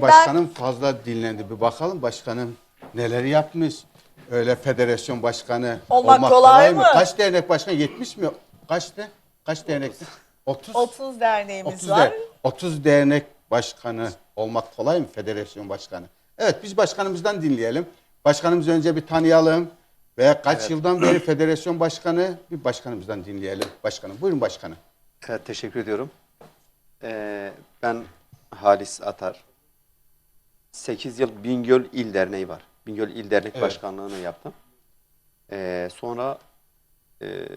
Başkanım fazla dinlendi. Bir bakalım başkanım neler yapmış. Öyle federasyon başkanı Olmak kolay mı? Kaç dernek başkanı? 70 mi? Kaçtı? Kaç dernekti? 30. 30 derneğimiz 30, var. der- 30 dernek başkanı olmak kolay mı? Federasyon başkanı. Evet biz başkanımızdan dinleyelim. Başkanımızı önce bir tanıyalım. Veya kaç yıldan beri federasyon başkanı bir başkanımızdan dinleyelim. Başkanım buyurun başkanım. Evet, teşekkür ediyorum. Ee, ben Halis Atar. 8 yıl Bingöl İl Derneği var. Bingöl İl Dernek Evet. Başkanlığı'nı yaptım. Ee, sonra e,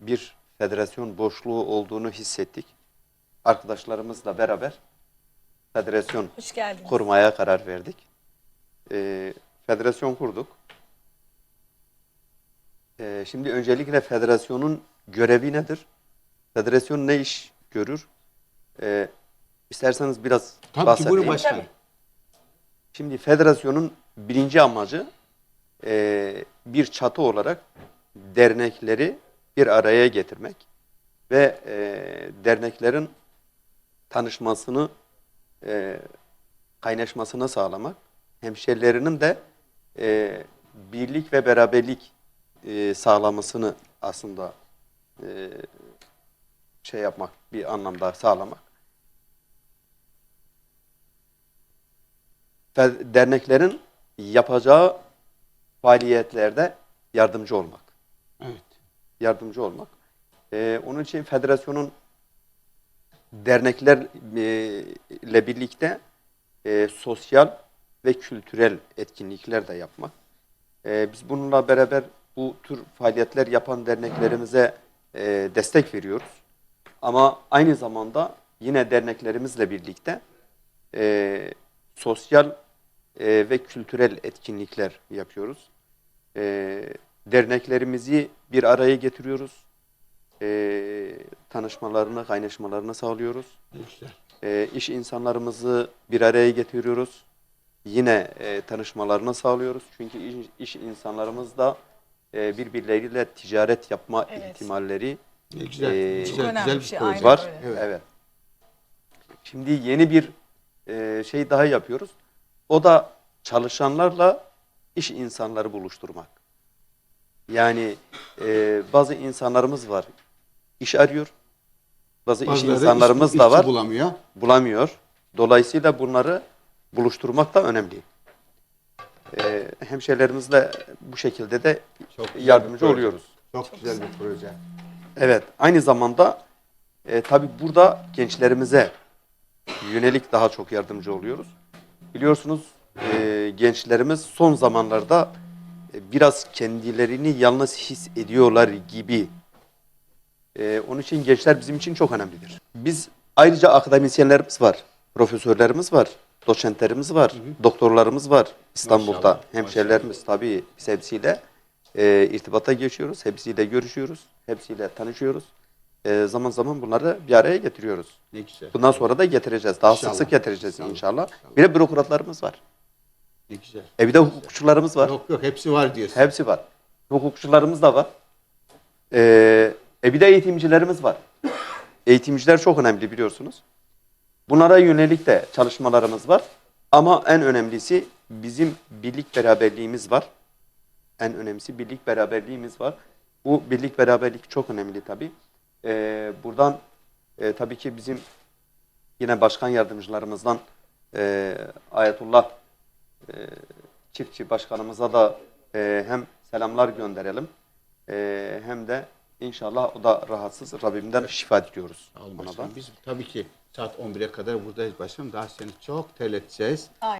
bir federasyon boşluğu olduğunu hissettik. Arkadaşlarımızla beraber federasyon Hoş geldiniz. kurmaya karar verdik. Ee, federasyon kurduk. Ee, şimdi öncelikle federasyonun görevi nedir? Federasyon ne iş görür? Ee, isterseniz biraz Tabii ki bahsedeyim. buyurun başkanım. Şimdi federasyonun birinci amacı e, bir çatı olarak dernekleri bir araya getirmek ve e, derneklerin tanışmasını, e, kaynaşmasını sağlamak, hemşerilerinin de e, birlik ve beraberlik e, sağlamasını aslında e, şey yapmak, bir anlamda sağlamak. Derneklerin yapacağı faaliyetlerde yardımcı olmak. Evet. Yardımcı olmak. Ee, onun için federasyonun derneklerle birlikte e, sosyal ve kültürel etkinlikler de yapmak. Ee, biz bununla beraber bu tür faaliyetler yapan derneklerimize e, destek veriyoruz. Ama aynı zamanda yine derneklerimizle birlikte e, sosyal e, ve kültürel etkinlikler yapıyoruz. E, derneklerimizi bir araya getiriyoruz. E, tanışmalarını, kaynaşmalarını sağlıyoruz. Güzel. E, iş insanlarımızı bir araya getiriyoruz. Yine e, tanışmalarını sağlıyoruz. Çünkü iş, iş insanlarımız da e, birbirleriyle ticaret yapma Evet. ihtimalleri Ne güzel. Ee, güzel, Çok güzel bir şey, aynen var. öyle. Evet. Şimdi yeni bir e, şey daha yapıyoruz. O da çalışanlarla iş insanları buluşturmak. Yani e, bazı insanlarımız var, iş arıyor. Bazı iş insanlarımız işçi da var, bulamıyor. bulamıyor. Dolayısıyla bunları buluşturmak da önemli. E, hemşehrilerimizle bu şekilde de Çok yardımcı oluyoruz. Çok, güzel bir proje. Evet, aynı zamanda e, tabii burada gençlerimize yönelik daha çok yardımcı oluyoruz. Biliyorsunuz e, gençlerimiz son zamanlarda e, biraz kendilerini yalnız hissediyorlar gibi. E, onun için gençler bizim için çok önemlidir. Biz ayrıca akademisyenlerimiz var, profesörlerimiz var, doçentlerimiz var, doktorlarımız var İstanbul'da. Maşallah, Hemşerilerimiz tabii biz hepsiyle e, irtibata geçiyoruz, hepsiyle görüşüyoruz, hepsiyle tanışıyoruz. E, zaman zaman bunları bir araya getiriyoruz. Ne güzel. Bundan sonra da getireceğiz. Daha sık sık getireceğiz İnşallah. inşallah. Bir de bürokratlarımız var. Ne güzel. E bir de hukukçularımız var. Yok yok hepsi var diyorsun. Hepsi var. Hukukçularımız da var. Ee, e bir de eğitimcilerimiz var. Eğitimciler çok önemli biliyorsunuz. Bunlara yönelik de çalışmalarımız var. Ama en önemlisi bizim birlik beraberliğimiz var. En önemlisi birlik beraberliğimiz var. Bu birlik beraberlik çok önemli tabii. Ee, buradan e, tabii ki bizim yine başkan yardımcılarımızdan e, Ayetullah çiftçi başkanımıza da e, hem selamlar gönderelim e, hem de inşallah o da rahatsız Rabbimden şifa diliyoruz. Ona da. Biz tabii ki saat 11'e kadar buradayız başkanım. Daha seni çok terleteceğiz. Aynen.